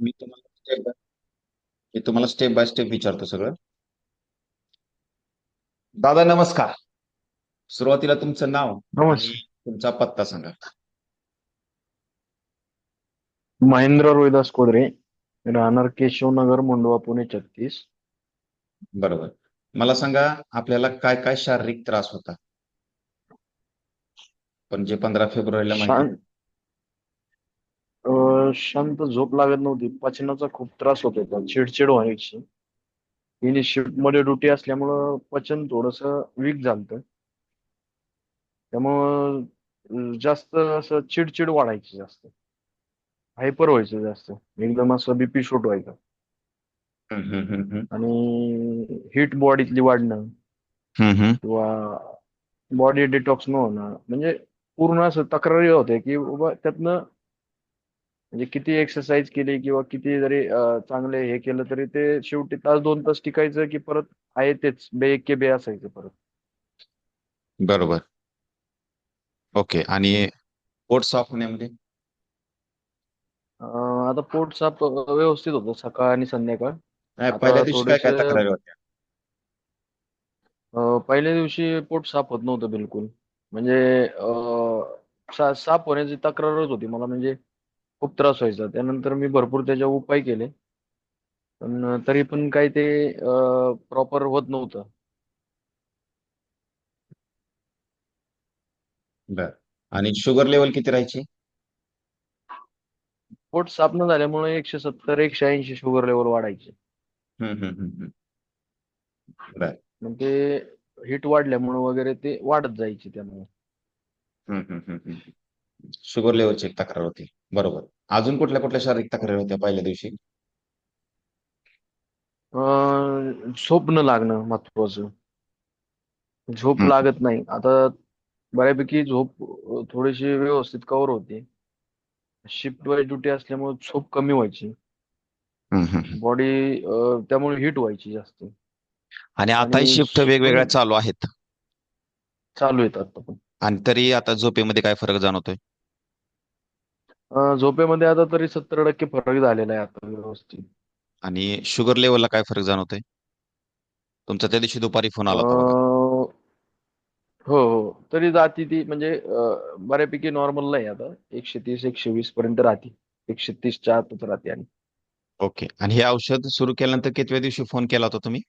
मी तुम्हाला step by मी तुम्हाला step by step विचारतो सगळं. दादा नमस्कार. सुरुवातीला तुमचं नाव तुमचा पत्ता सांगा. महेंद्र रोहिदास कोदरे राहणार केशवनगर मोंडवा पुणे छत्तीस. बरोबर. मला सांगा आपल्याला काय काय शारीरिक त्रास होता? पण जे पंधरा फेब्रुवारीला माहिती अं, शांत झोप लागत नव्हती. पचनाचा खूप त्रास होत होता. चिडचिड व्हायची. तिने शिफ्टमध्ये ड्युटी असल्यामुळं पचन थोडस वीक झालत. त्यामुळं अं, जास्त असं चिडचिड वाढायची जास्त. हायपर व्हायचं जास्त. एकदम असं बीपी शूट व्हायचं. आणि हिट बॉडीतली वाढणं. किंवा बॉडी डिटॉक्स न होणं. म्हणजे पूर्ण असं तक्रारी होते की बाबा त्यातनं म्हणजे किती एक्सरसाइज केली किंवा किती जरी चांगले हे केलं तरी ते शेवटी तास दोन तास टिकायचं की परत आहे तेच बे एक के बे असायचं परत. बरोबर. ओके. आणि पोट साफ होण्यामध्ये? अं, आता पोट साफ व्यवस्थित होतं सकाळ आणि संध्याकाळ. नाही, आता पहिल्या दिवशी काय काय थोडेसे- तक्रारी होत्या? अं, पहिल्या दिवशी पोट साफ होत नव्हतं बिलकुल. म्हणजे अं, सा- साफ होण्याची तक्रारच होती मला. म्हणजे खूप त्रास व्हायचा. त्यानंतर मी भरपूर त्याच्यावर उपाय केले. पण तरी पण काही ते प्रॉपर होत नव्हतं. बर. आणि शुगर लेवल किती राहायची? पोट साफ न झाल्यामुळे एकशे सत्तर एकशे ऐंशी शुगर लेवल वाढायचे. हम्म, हम्म. बर. मग ते हिट वाढल्यामुळे वगैरे ते वाढत जायचे त्यामुळे. हम्म, हम्म, हम्म, हम्म. शुगर लेवलची एक तक्रार होती. बरोबर. अजून कुठल्या कुठल्या शारीरिक तक्रारी होत्या पहिल्या दिवशी? अं, झोप न लागणं महत्वाचं झोप हम्म. लागत नाही. आता बऱ्यापैकी झोप अं, थोडीशी व्यवस्थित कव्हर होते. शिफ्ट वाईज ड्युटी असल्यामुळे झोप कमी व्हायची. हम्म, हम्म. बॉडी त्यामुळे हिट व्हायची जास्त. आणि आताही आणि शिफ्ट वेगवेगळ्या चालू आहेत. चालू आहेत आता पण. आणि तरी आता झोपेमध्ये काय फरक जाणवतोय? अं, झोपेमध्ये आता तरी सत्तर टक्के फरक झालेला आहे आता व्यवस्थित. आणि शुगर लेवलला काय फरक जाणवतोय? तुमचा त्या दिवशी दुपारी फोन आला होता बघा. हो हो. तरी जाती ती म्हणजे अं, बऱ्यापैकी नॉर्मलला आहे आता. एकशे तीस एकशे वीस पर्यंत राहते. एकशे तीसच्या आतच राहते आणि. ओके. आणि हे औषध सुरू केल्यानंतर कितव्या दिवशी फोन केला होता तुम्ही?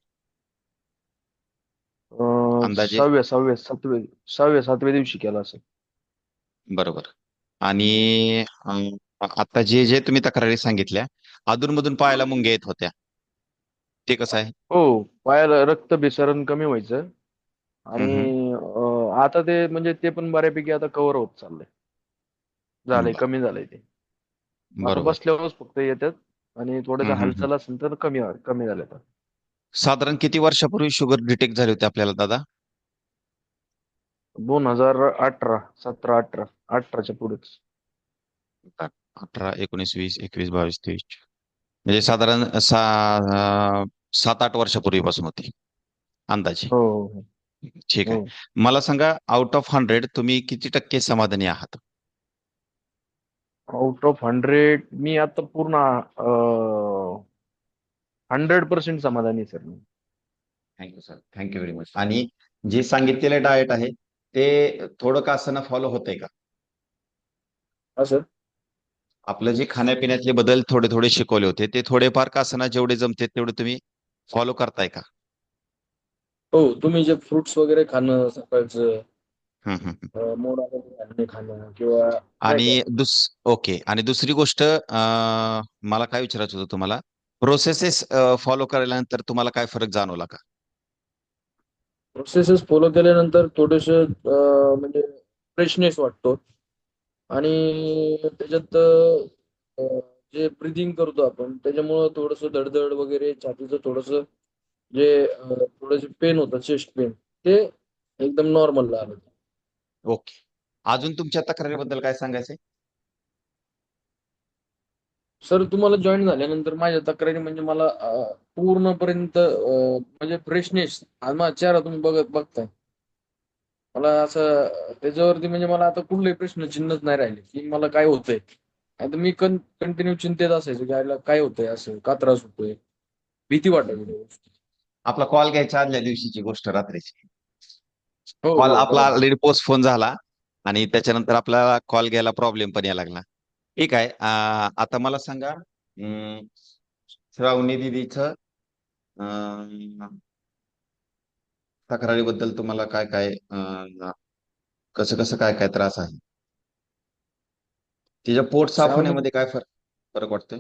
अं, अंदाजे? सहाव्या सहाव्या सातव्या सहाव्या सातव्या दिवशी केला असेल. बरोबर. आणि अं, आता जे जे तुम्ही तक्रारी सांगितल्या अधूनमधून पायाला मुंग्या येत होत्या. ते कसं आहे? हो पायाला रक्तभिसरण कमी व्हायचं. आणि अं, आता ते म्हणजे ते पण बऱ्यापैकी आता कव्हर होत चाललंय. झालंय बरं. कमी झालंय ते. आता बरोबर. बसल्यावरच फक्त येतात आणि थोडंसं हम्म, हम्म, हालचाल असेल तर कमी कमी झालं साधारण किती वर्षापूर्वी शुगर डिटेक्ट झाली होती आपल्याला दादा? दोन हजार अठरा सतरा अठरा अठराच्या पुढेच. अठरा एकोणीस वीस एकवीस बावीस तेवीस. म्हणजे साधारण सात आठ वर्षापूर्वीपासून होती अंदाजे. हो हो ठीक आहे. हो. मला सांगा आउट ऑफ हंड्रेड तुम्ही किती टक्के समाधानी आहात? आउट ऑफ हंड्रेड मी आता पूर्ण हंड्रेड पर्सेंट समाधानी sir me thank you sir thank you very much आणि जे सांगितलेलं डाएट आहे ते थोडं का असं फॉलो होतंय का? असं आपलं जे खाण्यापिण्यातले बदल थोडे थोडे शिकवले होते ते थोडेफार का असं जेवढे जमते तेवढे तुम्ही फॉलो करताय का? हो तुम्ही जे फ्रुट्स वगैरे खाणं सकाळचं हम्म, हम्म, हम्म. मोड धान्य खाणं किंवा आणि दुस ओके. आणि दुसरी गोष्ट अं, मला काय विचारायचं होतं तुम्हाला? प्रोसेसेस फॉलो केल्यानंतर तुम्हाला काय फरक जाणवला का? प्रोसेसेस फॉलो केल्यानंतर थोडेसे म्हणजे फ्रेशनेस वाटतो. आणि त्याच्यात जे ब्रिदिंग करतो आपण त्याच्यामुळं थोडंसं धडधड वगैरे छातीचं थोडस जे थोडंसं पेन होतं चेस्ट पेन ते एकदम नॉर्मलला आलं. ओके. अजून तुमच्या तक्रारीबद्दल काय सांगायचंय? सर तुम्हाला जॉईन झाल्यानंतर माझ्या तक्रारी म्हणजे मला अं, पूर्णपर्यंत अं, म्हणजे फ्रेशनेस माझा चेहरा तुम्ही बघत बघताय. मला असं त्याच्यावरती म्हणजे मला आता कुठलंही प्रश्न चिन्हच नाही राहिले की मला काय होतंय. आता मी कंटिन्यू चिंतेत असायचो की याला काय होतंय असं का त्रास होतोय. भीती वाटायची गोष्टी. आपला कॉल घ्यायच्या आदल्या दिवशीची गोष्ट रात्रीची. हो कॉल हो आपला. ऑलरेडी पोस्टपोन झाला आणि त्याच्यानंतर आपल्याला कॉल घ्यायला प्रॉब्लेम पण यायला लागला. ठीक आहे. आता मला सांगा श्रावणी दिदीचं तक्रारीबद्दल तुम्हाला काय काय कसं कसं काय काय त्रास आहे? तिच्या पोट साफ होण्यामध्ये काय फरक फरक वाटतोय?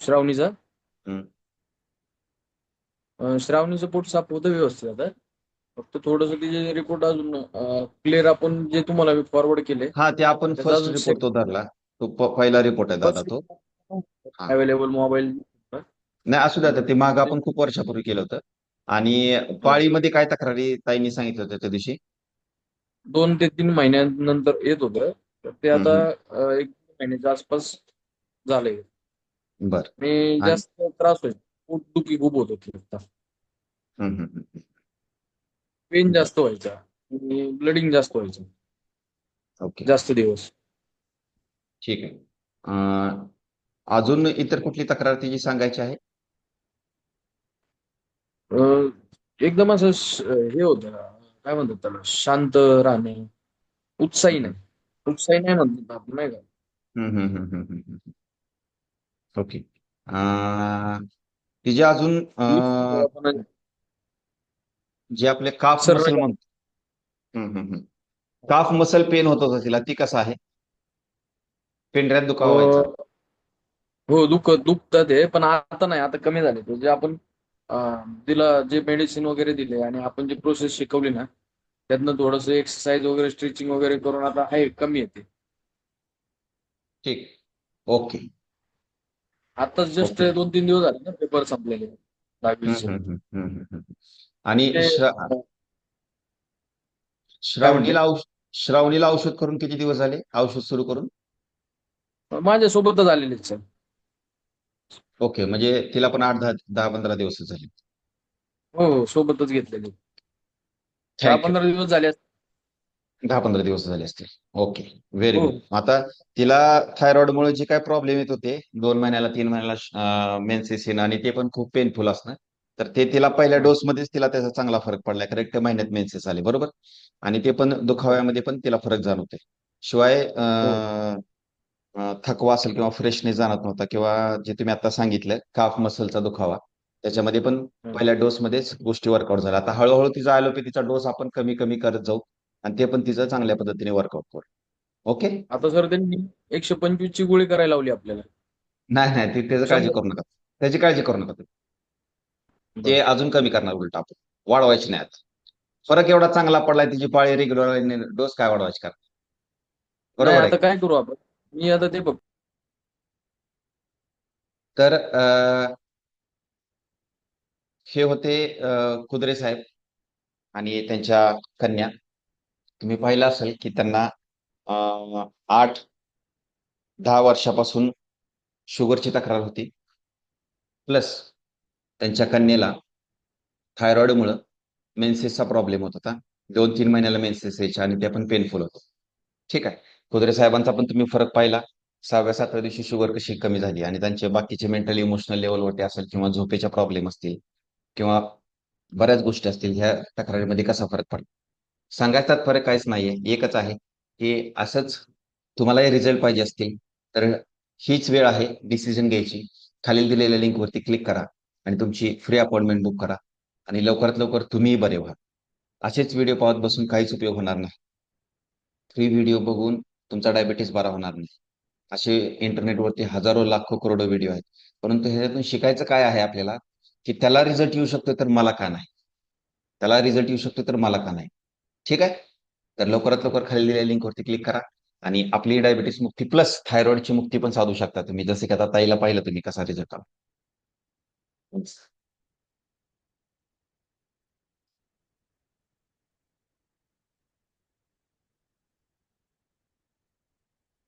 श्रावणीचा? श्रावणीचं पोट साफ होतं व्यवस्थित आता. फक्त थोडस तिचे रिपोर्ट अजून क्लिअर आपण जे तुम्हाला मी फॉरवर्ड केले हा ते आपण फर्स्ट रिपोर्ट तो धरला. तो प- पहिला रिपोर्ट आहे दादा तो. हा. अवेलेबल मोबाईल नाही असू द्या आता ते माग आपण खूप वर्षापूर्वी केलं होतं. आणि पाळीमध्ये काय तक्रारी ताईंनी सांगितलं होतं त्या दिवशी? दोन ते तीन महिन्यानंतर येत होतं. तर ते आता. अं, एक महिन्याच्या आसपास झालंय. बर. आणि जास्त त्रास होईल. पोटदुखी खूप होत होती आता. हम्म, हम्म, हम्म. पेन जास्त व्हायचा. आणि ब्लडिंग जास्त व्हायचं. ओके जास्त दिवस. ठीक आहे. अं, अजून इतर कुठली तक्रार तिची सांगायची आहे? अं, एकदम असं श- हे होतं. काय म्हणतात त्याला? शांत राहणे. उत्साही नाही. उत्साही नाही म्हणतात आपण नाही का? हम्म, हम्म, हम्म, हम्म, हम्म, हम्म. ओके अं, तिचे अजून अं, आपण जे आपले काफ मसल म्हणतो. काफ मसल पेन होत होतं तिला. ती कसं आहे? पेंढऱ्यात दुखावा हो दुख दुखतात हे पण आता नाही. आता कमी झाले म्हणजे आपण तिला जे मेडिसिन वगैरे दिले आणि आपण जी प्रोसेस शिकवली ना त्यातनं थोडस एक्सरसाइज वगैरे स्ट्रेचिंग वगैरे करून आता आहे कमी येते ठीक. ओके. आता जस्ट. दोन तीन दिवस झाले ना पेपर संपलेले. हम्म, आणि श्रा- अं, श्रावणीला औष श्रावणीला औषध करून किती दिवस झाले? औषध सुरू करून? माझ्यासोबतच आलेले सर. ओके म्हणजे तिला पण आठ दहा दहा पंधरा दिवस झाले. हो हो सोबतच घेतलेले दहा पंधरा दिवस झाले असतील. दहा पंधरा दिवस झाले असतील. ओके व्हेरी हो. गुड आता तिला थायरॉइड मुळे जे काय प्रॉब्लेम येत होते दोन महिन्याला तीन महिन्याला मेन्सेस येणं आणि ते पण खूप पेनफुल असणं तर ते तिला पहिल्या हो. डोस मध्येच तिला त्याचा चांगला फरक पडलाय. करेक्ट महिन्यात मेन्सेस आले बरोबर? आणि ते पण दुखाव्यामध्ये पण तिला फरक जाणवते शिवाय थकवा असेल किंवा फ्रेशनेस जाणवत नव्हता किंवा जे तुम्ही आता सांगितलं काफ मसलचा दुखावा त्याच्यामध्ये पण. पहिल्या डोस मध्येच गोष्टी वर्कआउट झाल्या. आता हळूहळू तिचा ॲलोपॅथीचा डोस आपण कमी कमी करत जाऊ आणि ते पण तिचं चांगल्या पद्धतीने वर्कआउट करू. ओके? आता सर त्यांनी एकशे पंचवीस ची गोळी करायला लावली आपल्याला. नाही नाही ती त्याची काळजी करू नका. त्याची काळजी करू नका तुम्ही. ते अजून कमी करणार उलट आपण. वाढवायची नाही आता. फरक एवढा चांगला पडलाय तिची पाळी रेग्युलर डोस काय वाढवायची करणार? बरोबर आता काय करू आपण? मी आता ते बघ. तर अं, हे होते अं, कुदरे साहेब आणि त्यांच्या कन्या. तुम्ही पाहिलं असेल की त्यांना अं, आठ दहा वर्षापासून शुगरची तक्रार होती. प्लस त्यांच्या कन्येला थायरॉइडमुळं मेन्सेसचा प्रॉब्लेम होत होता. दोन तीन महिन्याला मेन्सेस यायच्या आणि ते पण पेनफुल होतं. ठीक आहे. कुदरे साहेबांचा पण तुम्ही फरक पाहिला. सहाव्या सातव्या दिवशी शुगर कशी कमी झाली आणि त्यांचे बाकीचे मेंटल इमोशनल लेवलवरती असेल किंवा झोपेच्या प्रॉब्लेम असतील किंवा बऱ्याच गोष्टी असतील ह्या तक्रारीमध्ये कसा फरक पडला? सांगायचा फरक काहीच नाहीये. एकच आहे की असंच तुम्हालाही रिझल्ट पाहिजे असतील तर हीच वेळ आहे डिसिजन घ्यायची. खालील दिलेल्या लिंकवरती क्लिक करा. आणि तुमची फ्री अपॉइंटमेंट बुक करा. आणि लवकरात लवकर तुम्हीही बरे व्हा. असेच व्हिडिओ पाहत बसून काहीच उपयोग होणार नाही. फ्री व्हिडिओ बघून तुमचा डायबिटीस बरा होणार नाही. असे इंटरनेटवरती हजारो लाखो करोडो व्हिडिओ आहेत. परंतु ह्याच्यातून शिकायचं काय आहे आपल्याला? की त्याला रिझल्ट येऊ शकतो तर मला का नाही? त्याला रिझल्ट येऊ शकतो तर मला का नाही? ठीक आहे? तर लवकरात लवकर खाली दिलेल्या लिंकवरती क्लिक करा. आणि आपली डायबिटीस मुक्ती प्लस थायरॉइडची मुक्ती पण साधू शकता तुम्ही. जसे की आता ताईला पाहिलं तुम्ही कसा रिझल्ट आला. Thanks.